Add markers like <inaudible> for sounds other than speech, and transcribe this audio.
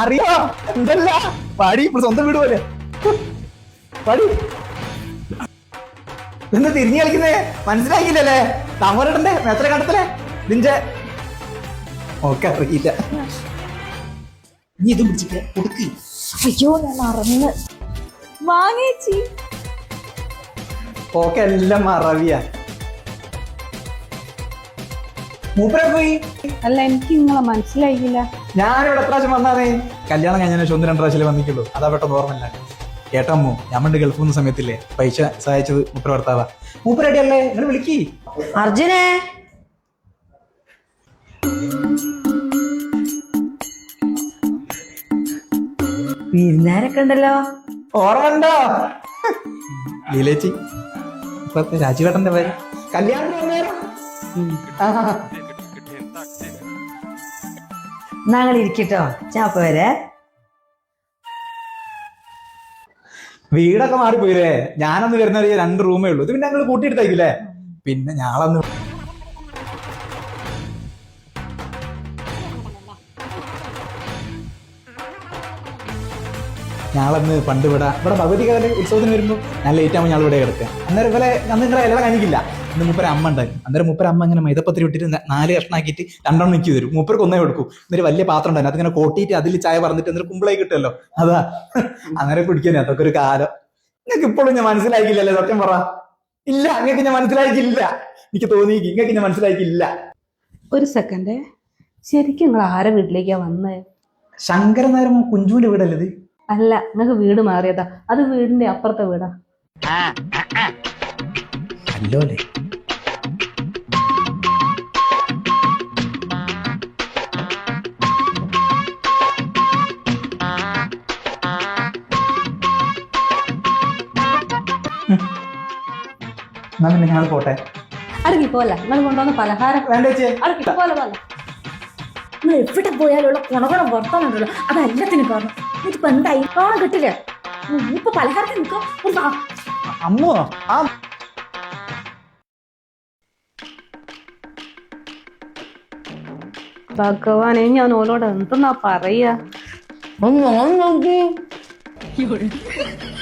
അറിയോ. എന്തല്ല? പാടി ഇപ്പൊ സ്വന്തം വീട് പോലെ. പാടി എന്താ തിരിഞ്ഞു കളിക്കുന്നേ? മനസ്സിലാക്കിയില്ലല്ലേ താമരടണ്ടേ? എത്ര കണ്ടത്തില്ലേ നിന്റെ ഓക്കെ അറിയില്ല. നീ ഇതും പിടിച്ചിട്ട് കൊടുക്ക്. അയ്യോ ഞാൻ മറന്ന്. വാങ്ങേച്ചി ഓക്കെ എല്ലാം മറവിയാ. മൂപ്പരെ പോയി? അല്ല എനിക്ക് നിങ്ങളെ മനസ്സിലായില്ല. ഞാനിവിടെ പ്രാവശ്യം വന്നാറേ കല്യാണം കഴിഞ്ഞ ശേഷം ഒന്ന് രണ്ട് പ്രാവശ്യം വന്നിക്കുള്ളൂ അതാ പെട്ടെന്ന് ഓർമ്മയില്ല. ഞാൻ ഞമ്മണ്ട് ഗൾഫിൽ നിന്ന് സമയത്തില്ലേ പൈസ സഹായിച്ചത് മൂപ്പര ഭർത്താവാ. മൂപ്പരടിയല്ലേ നിങ്ങൾ വിളിക്കി. അർജുനെ. വിരുന്നാരൊക്കെ ഉണ്ടല്ലോ. ഓർമ്മണ്ടോ ലീലേച്ചി ഇപ്പത്തെ രാജുവേട്ടന്റെ പേര്. കല്യാണം ഞങ്ങൾ ഇരിക്കട്ടോ ചാപ്പ വരെ. വീടൊക്കെ മാറിപ്പോയില്ലേ? ഞാനൊന്ന് വരുന്ന രണ്ട് റൂമേ ഉള്ളൂ. ഇത് പിന്നെ ഞങ്ങൾ കൂട്ടിയെടുത്തായിരിക്കില്ലേ പിന്നെ ഞാളന്ന് ഞാളന്ന് പണ്ട് ഇവിടെ ഇവിടെ ഭഗവതി കാല ഉത്സവത്തിന് വരുമ്പോൾ ഞാൻ ലേറ്റ് ആകുമ്പോൾ ഞങ്ങൾ ഇവിടെ കിടക്കുക. അന്നേരം ഇവരെ അന്ന് നിങ്ങളെ എല്ലാം കാണിക്കില്ല ഇന്ന് മൂപ്പര അമ്മ ഉണ്ടായിരുന്നു. അന്നേരം മൂപ്പര അമ്മ ഇങ്ങനെ മൈദപ്പത്തിരി ഇട്ടിട്ട് ന- നാല് കഷ്ണാക്കിയിട്ട് രണ്ടെണ്ണം നിൽക്കി തരും. മൂപ്പർക്ക് ഒന്നേ കൊടുക്കും. എന്നൊരു വലിയ പാത്രം ഉണ്ടായിരുന്നു. അതിങ്ങനെ കോട്ടിയിട്ട് അതിൽ ചായ പറഞ്ഞിട്ട് എന്നിട്ട് കുമ്പിളായി കിട്ടുമല്ലോ അതാ. അന്നേരം കുടിക്കാൻ അതൊക്കെ ഒരു കാലം. നിങ്ങൾക്ക് ഇപ്പോഴും ഞാൻ മനസ്സിലാക്കിയില്ലല്ലേ സത്യം പറ. ഇല്ല നിങ്ങൾക്ക് ഞാൻ മനസ്സിലാക്കില്ല എനിക്ക് തോന്നി നിങ്ങൾക്ക് ഞാൻ മനസ്സിലാക്കില്ല ഒരു സെക്കൻഡ് ശരിക്കും നിങ്ങൾ ആരെ വീട്ടിലേക്കാ വന്നത് ശങ്കരൻ നേരം കുഞ്ചുവിന്റെ വീടല്ലേ അല്ല നിങ്ങൾക്ക് വീട് മാറിയതാ. അത് വീടിന്റെ അപ്പുറത്തെ വീടാ. അല്ലോ അല്ലേ എന്നാ പിന്നെ ഞങ്ങൾ പോട്ടെ. അടുക്കി പോലെ നിങ്ങൾ കൊണ്ടുവന്ന പലഹാരം. വേണ്ട ചേച്ചി. അടുക്കി പോലെ പോലെ നിങ്ങൾ എവിടെ പോയാലുള്ള കുണകുണം വർത്താനുണ്ടല്ലോ അതെല്ലാത്തിനും കാരണം. ഇതിപ്പോ എന്തായി ഓണം കിട്ടില്ല ഇപ്പൊ പലഹാരത്തിന് നിൽക്കും? ഒരു വാ. അമ്മോ ആ. ഭഗവാനെ ഞാൻ ഓലോട് എന്തെന്നാ പറയാ? <laughs>